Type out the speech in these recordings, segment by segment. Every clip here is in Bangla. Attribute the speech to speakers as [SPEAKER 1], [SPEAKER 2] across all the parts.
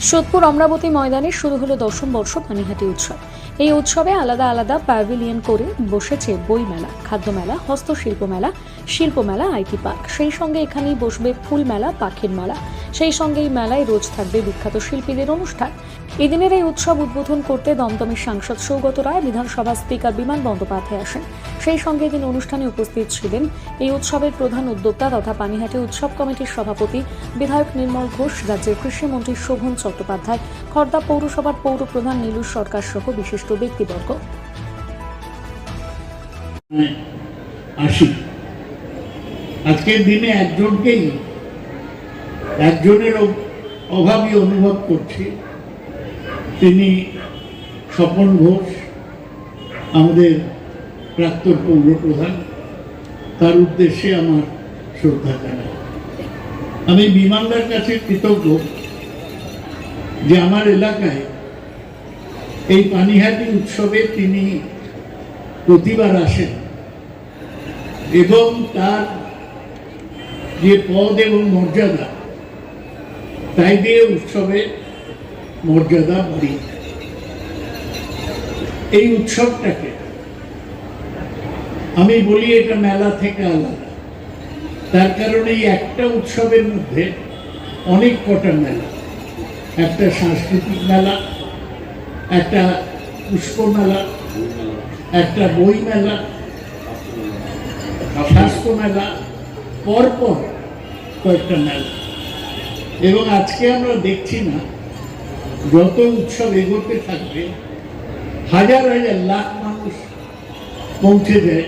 [SPEAKER 1] সোদপুর অমরাবতী ময়দানে শুরু হলো দশম বর্ষ পানিহাটি উৎসব। এই উৎসবে আলাদা আলাদা প্যাভিলিয়ন করে বসেছে বই মেলা খাদ্য মেলা হস্তশিল্প মেলা শিল্প মেলা আইটি পার্ক। সেই সঙ্গে এখানেই বসবে ফুল মেলা পাখির মেলা সেই সঙ্গে এই মেলায় রোজ থাকবে বিখ্যাত শিল্পীদের অনুষ্ঠান। এদিনের এই উৎসব উদ্বোধন করতে দমদমের সাংসদ সৌগত রায় বিধানসভা স্পিকার বিমান বন্দ্যোপাধ্যায় আসেন। সেই সঙ্গে এদিন অনুষ্ঠানে উপস্থিত ছিলেন এই উৎসবের প্রধান উদ্যোক্তা তথা পানিহাটি উৎসব কমিটির সভাপতি বিধায়ক নির্মল ঘোষ, রাজ্যের কৃষিমন্ত্রী শোভন চট্টোপাধ্যায়, খর্দা পৌরসভার পৌর প্রধান নীলু সরকার সহ বিশিষ্ট ব্যক্তিবর্গ।
[SPEAKER 2] আজকের দিনে একজনকেই একজনের অভাবই অনুভব করছি। তিনি স্বপন ঘোষ, আমাদের প্রাক্তন পৌর প্রধান তার উদ্দেশ্যে আমার শ্রদ্ধা জানাই। আমি বিমানদার কাছে কৃতজ্ঞ যে আমার এলাকায় এই পানিহাটি উৎসবে তিনি প্রতিবার আসেন এবং তার যে পদ এবং মর্যাদা তাই দিয়ে উৎসবে মর্যাদা বাড়িয়ে এই উৎসবটাকে আমি বলি এটা মেলা থেকে আলাদা। তার কারণে এই একটা উৎসবের মধ্যে অনেক কটা মেলা। একটা সাংস্কৃতিক মেলা, একটা পুষ্প মেলা একটা বই মেলা স্বাস্থ্য মেলা পরপর কয়েকটা মেলা। এবং আজকে আমরা দেখছি না যত উৎসব এগোতে থাকবে, হাজার হাজার লাখ মানুষ পৌঁছে যায়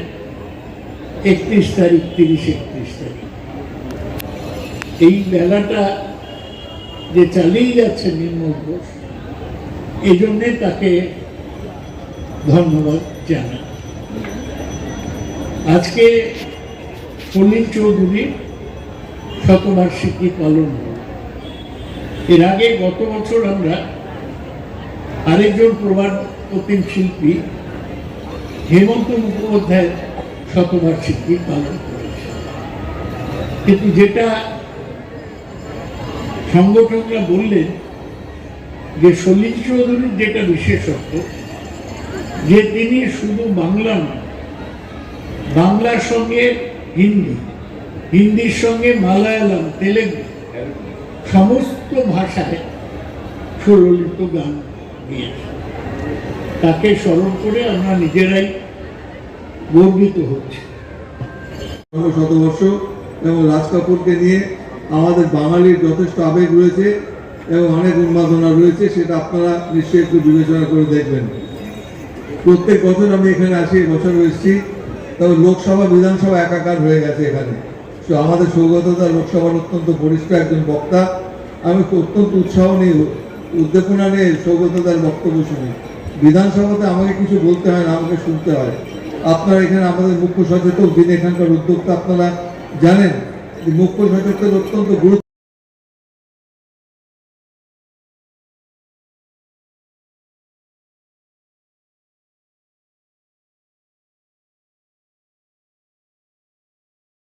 [SPEAKER 2] একত্রিশ তারিখ, তিরিশ একত্রিশ তারিখ। এই মেলাটা যে চালিয়ে যাচ্ছে নির্মল ঘোষ এই জন্যে তাকে ধন্যবাদ জানাই। আজকে সলিল চৌধুরীর শতবার্ষিকী পালন এর আগে গত বছর আমরা আরেকজন প্রবাদ প্রতিম শিল্পী, হেমন্ত মুখোপাধ্যায়ের শতবার্ষিকী পালন করেছে কিন্তু যেটা সংগঠকরা বললেন যে সলিল চৌধুরীর যেটা বিশেষত্ব, যে তিনি শুধু বাংলা নয় বাংলার সঙ্গে হিন্দি, হিন্দির সঙ্গে মালায়ালাম, তেলেগু, সমস্ত ভাষায় সুললিত গান গিয়েছে। তাকে স্মরণ করে আমরা নিজেরাই গর্বিত হচ্ছি।
[SPEAKER 3] শতবর্ষ এবং রাজ কাপুরকে নিয়ে আমাদের বাঙালির যথেষ্ট আবেগ রয়েছে এবং অনেক উন্মাদনা রয়েছে, সেটা আপনারা নিশ্চয়ই একটু বিবেচনা করে দেখবেন। প্রত্যেক বছর আমি এখানে আসি বছর এসেছি, তবে লোকসভা, বিধানসভা একাকার হয়ে গেছে এখানে। তো আমাদের সৌগতদা লোকসভার অত্যন্ত বরিষ্ঠ একজন বক্তা। আমি অত্যন্ত উৎসাহ নিয়ে উদ্দীপনা নিয়ে সৌগতদার বক্তব্য শুনি। বিধানসভাতে আমাকে কিছু বলতে হয় না, আমাকে শুনতে হয়। আপনারা এখানে আমাদের মুখ্য সচেতক, যিনি এখানকার উদ্যোক্তা, আপনারা জানেন যে মুখ্য সচেতক অত্যন্ত গুরুত্ব